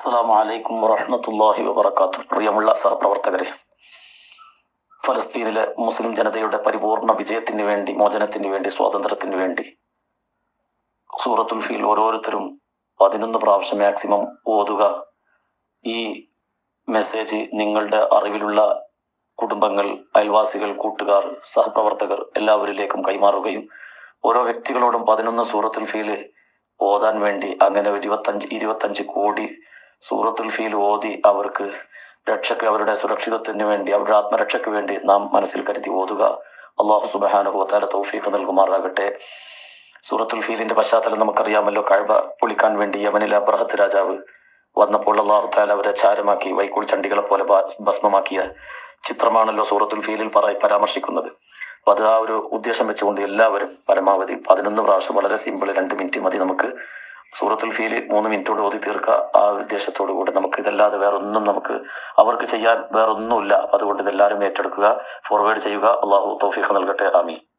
അസ്സലാമു അലൈക്കും വറഹ്മത്തുള്ളാഹി വബറകാതുഹു. പ്രിയമുള്ള സഹപ്രവർത്തകരെ ഫലസ്തീനിലെ മുസ്ലിം ജനതയുടെ പരിപൂർണ വിജയത്തിന് വേണ്ടി മോചനത്തിന് വേണ്ടി സ്വാതന്ത്ര്യത്തിന് വേണ്ടി സൂറത്തുൽ ഫീൽ ഓരോരുത്തരും പതിനൊന്ന് പ്രാവശ്യം മാക്സിമം ഓതുക. ഈ മെസ്സേജ് നിങ്ങളുടെ അറിവിലുള്ള കുടുംബങ്ങൾ അയൽവാസികൾ കൂട്ടുകാർ സഹപ്രവർത്തകർ എല്ലാവരിലേക്കും കൈമാറുകയും ഓരോ വ്യക്തികളോടും പതിനൊന്ന് സൂറത്തുൽ ഫീൽ ഓതാൻ വേണ്ടി അങ്ങനെ ഇരുപത്തഞ്ച് ഇരുപത്തഞ്ച് കോടി സൂറത്തുൽ ഫീൽ ഓതി അവർക്ക് രക്ഷയ്ക്ക് അവരുടെ സുരക്ഷിതത്വത്തിന് വേണ്ടി അവരുടെ ആത്മരക്ഷയ്ക്ക് വേണ്ടി നാം മനസ്സിൽ കരുതി ഓതുക. അള്ളാഹു സുബാനുഭവത്താല തൗഫീഖ് നൽകുമാറാകട്ടെ. സൂറത്തുൽ ഫീലിന്റെ പശ്ചാത്തലം നമുക്കറിയാമല്ലോ. കഴവ പൊളിക്കാൻ വേണ്ടി യമനിലെ അബ്രഹത്ത് രാജാവ് വന്നപ്പോൾ അള്ളാഹു താല അവരെ ചാരമാക്കി വൈക്കോൾ ചണ്ടികളെ പോലെ ഭസ്മമാക്കിയ ചിത്രമാണല്ലോ സൂറത്തുൽ ഫീലിൽ പറ പരാമർശിക്കുന്നത്. അപ്പൊ അത് ആ ഒരു ഉദ്ദേശം വെച്ചുകൊണ്ട് എല്ലാവരും പരമാവധി പതിനൊന്ന് പ്രാവശ്യം വളരെ സിമ്പിൾ രണ്ട് മിനിറ്റ് മതി നമുക്ക് സൂറത്തുൽ ഫീൽ മൂന്ന് മിനിറ്റോട് ഓതി തീർക്കുക. ആ ഉദ്ദേശത്തോടു കൂടെ നമുക്ക് ഇതല്ലാതെ വേറെ ഒന്നും നമുക്ക് അവർക്ക് ചെയ്യാൻ വേറെ ഒന്നുമില്ല അതുകൊണ്ട് ഇതെല്ലാവരും ഏറ്റെടുക്കുക. ഫോർവേഡ് ചെയ്യുക. അള്ളാഹു തൗഫീഖ് നൽകട്ടെ. ആമീൻ.